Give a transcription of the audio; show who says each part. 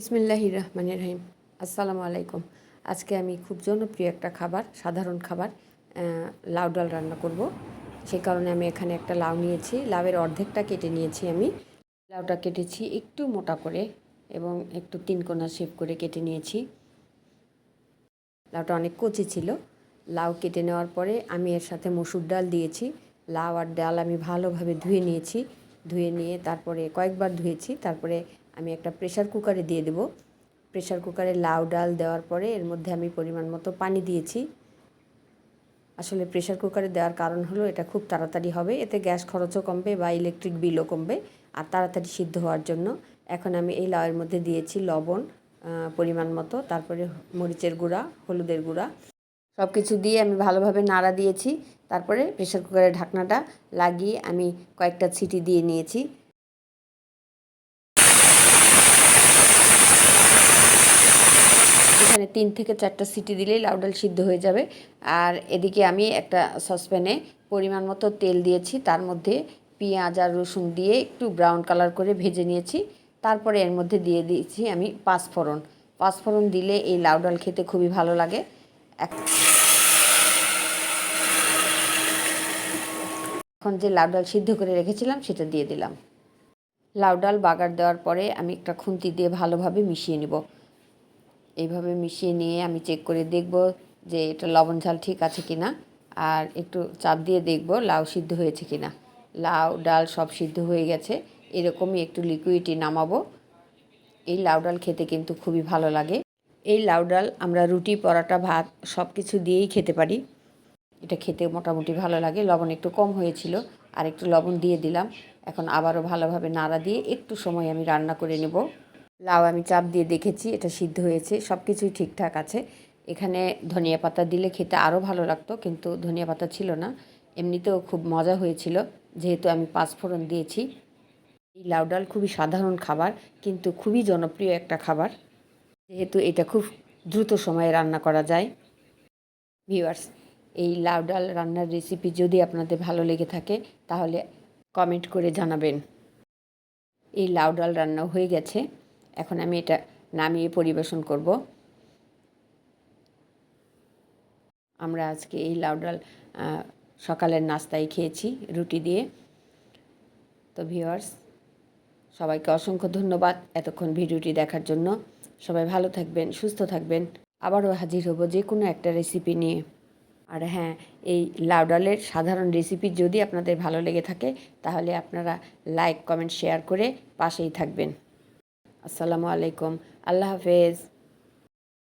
Speaker 1: বিসমিল্লাহ রহমানির রহিম। আসসালামু আলাইকুম। আজকে আমি খুব জনপ্রিয় একটা খাবার, সাধারণ খাবার লাউ ডাল রান্না করব। সেই কারণে আমি এখানে একটা লাউ নিয়েছি। লাউয়ের অর্ধেকটা কেটে নিয়েছি আমি। লাউটা কেটেছি একটু মোটা করে এবং একটু তিন কোনা শেপ করে কেটে নিয়েছি। লাউটা অনেক কচি ছিল। লাউ কেটে নেওয়ার পরে আমি এর সাথে মসুর ডাল দিয়েছি। লাউ আর ডাল আমি ভালোভাবে ধুয়ে নিয়েছি। ধুয়ে নিয়ে তারপরে কয়েকবার ধুয়েছি। তারপরে আমি একটা প্রেশার কুকারে দিয়ে দেবো। প্রেশার কুকারে লাউ, ডাল দেওয়ার পরে এর মধ্যে আমি পরিমাণ মতো পানি দিয়েছি। আসলে প্রেশার কুকারে দেওয়ার কারণ হলো এটা খুব তাড়াতাড়ি হবে। এতে গ্যাস খরচও কমবে বা ইলেকট্রিক বিলও কমবে। আর তাড়াতাড়ি সিদ্ধ হওয়ার জন্য এখন আমি এই লাউয়ের মধ্যে দিয়েছি লবণ পরিমাণ মতো। তারপরে মরিচের গুঁড়া, হলুদের গুঁড়া। সব কিছু দিয়ে আমি ভালোভাবে নাড়া দিয়েছি। তারপরে প্রেশার কুকারের ঢাকনাটা লাগিয়ে আমি কয়েকটা ছিটি দিয়ে নিয়েছি। এখানে তিন থেকে চারটা সিটি দিলেই লাউ ডাল সিদ্ধ হয়ে যাবে। আর এদিকে আমি একটা সসপ্যানে পরিমাণ মতো তেল দিয়েছি। তার মধ্যে পেঁয়াজ আর রসুন দিয়ে একটু ব্রাউন কালার করে ভেজে নিয়েছি। তারপরে এর মধ্যে দিয়ে দিয়েছি আমি পাঁচফোড়ন। পাঁচফোড়ন দিলে এই লাউ ডাল খেতে খুবই ভালো লাগে। এক- এখন যে লাউ ডাল সিদ্ধ করে রেখেছিলাম, সেটা দিয়ে দিলাম। লাউ ডাল বাগার দেওয়ার পরে আমি একটা খুন্তি দিয়ে ভালোভাবে মিশিয়ে নিব। এইভাবে মিশিয়ে নিয়ে আমি চেক করে দেখব যে এটা লবণ ঝাল ঠিক আছে কি না আর একটু চাপ দিয়ে দেখব লাউ সিদ্ধ হয়েছে কি না লাউ ডাল সব সিদ্ধ হয়ে গেছে, এরকমই একটু লিকুইডই নামাবো। এই লাউ ডাল খেতে কিন্তু খুবই ভালো লাগে। এই লাউ ডাল আমরা রুটি, পরোটা, ভাত সব কিছু দিয়েই খেতে পারি। এটা খেতে মোটামুটি ভালো লাগে। লবণ একটু কম হয়েছিল, আর একটু লবণ দিয়ে দিলাম। এখন আবারও ভালোভাবে নাড়া দিয়ে একটু সময় আমি রান্না করে নেব। লাউ আমি চাপ দিয়ে দেখেছি, এটা সিদ্ধ হয়েছে সব কিছুই ঠিকঠাক আছে। এখানে ধনিয়া পাতা দিলে খেতে আরও ভালো লাগতো, কিন্তু ধনিয়া পাতা ছিল না। এমনিতেও খুব মজা হয়েছিল, যেহেতু আমি পাঁচফোড়ন দিয়েছি। এই লাউ ডাল খুবই সাধারণ খাবার, কিন্তু খুবই জনপ্রিয় একটা খাবার। যেহেতু এটা খুব দ্রুত সময়ে রান্না করা যায়। ভিউয়ার্স এই লাউ ডাল রান্নার রেসিপি যদি আপনাদের ভালো লেগে থাকে, তাহলে কমেন্ট করে জানাবেন। এই লাউ ডাল রান্না হয়ে গেছে। এখন আমি এটা নামিয়ে পরিবেশন করব। আমরা আজকে এই লাউ ডাল সকালের নাস্তায় খেয়েছি রুটি দিয়ে। তো ভিউয়ার্স সবাইকে অসংখ্য ধন্যবাদ এতক্ষণ ভিডিওটি দেখার জন্য। সবাই ভালো থাকবেন, সুস্থ থাকবেন। আবারও হাজির হব যে কোনো একটা রেসিপি নিয়ে। আর হ্যাঁ এই লাউ ডালের সাধারণ রেসিপি যদি আপনাদের ভালো লেগে থাকে, তাহলে আপনারা লাইক কমেন্ট শেয়ার করে পাশেই থাকবেন। আসসালামু আলাইকুম। আল্লাহ হাফেজ।